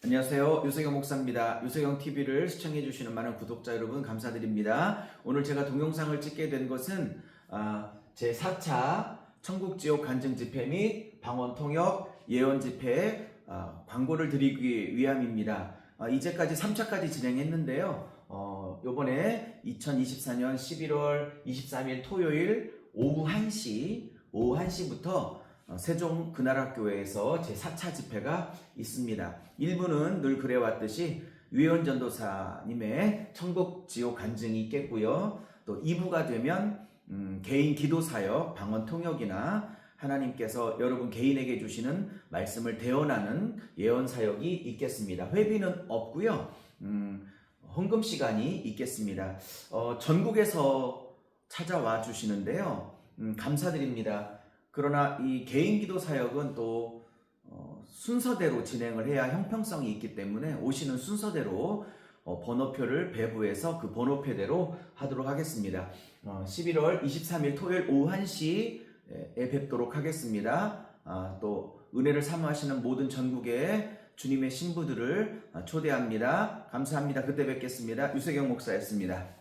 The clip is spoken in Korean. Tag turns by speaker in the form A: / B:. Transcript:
A: 안녕하세요. 유세경 목사입니다. 유세경 TV를 시청해주시는 많은 구독자 여러분 감사드립니다. 오늘 제가 동영상을 찍게 된 것은 아, 제 4차 천국지옥 간증 집회 및 방언 통역 예언 집회 아, 광고를 드리기 위함입니다. 아, 이제까지 3차까지 진행했는데요. 어, 요번에 2024년 11월 23일 토요일 오후 1시, 오후 1시부터 어, 세종 그나라교회에서 제 4차 집회가 있습니다. 1부는 늘 그래왔듯이 유혜원 전도사님의 천국 지옥 간증이 있겠고요. 또 2부가 되면 음, 개인 기도 사역, 방언 통역이나 하나님께서 여러분 개인에게 주시는 말씀을 대언하는 예언 사역이 있겠습니다. 회비는 없고요. 음, 헌금 시간이 있겠습니다. 어, 전국에서 찾아와 주시는데요. 음, 감사드립니다. 그러나 이 개인 기도 사역은 또 어, 순서대로 진행을 해야 형평성이 있기 때문에 오시는 순서대로 어, 번호표를 배부해서 그 번호표대로 하도록 하겠습니다. 어, 11월 23일 토요일 오후 1시에 뵙도록 하겠습니다. 아, 또 은혜를 사모하시는 모든 전국의 주님의 신부들을 아, 초대합니다. 감사합니다. 그때 뵙겠습니다. 유세경 목사였습니다.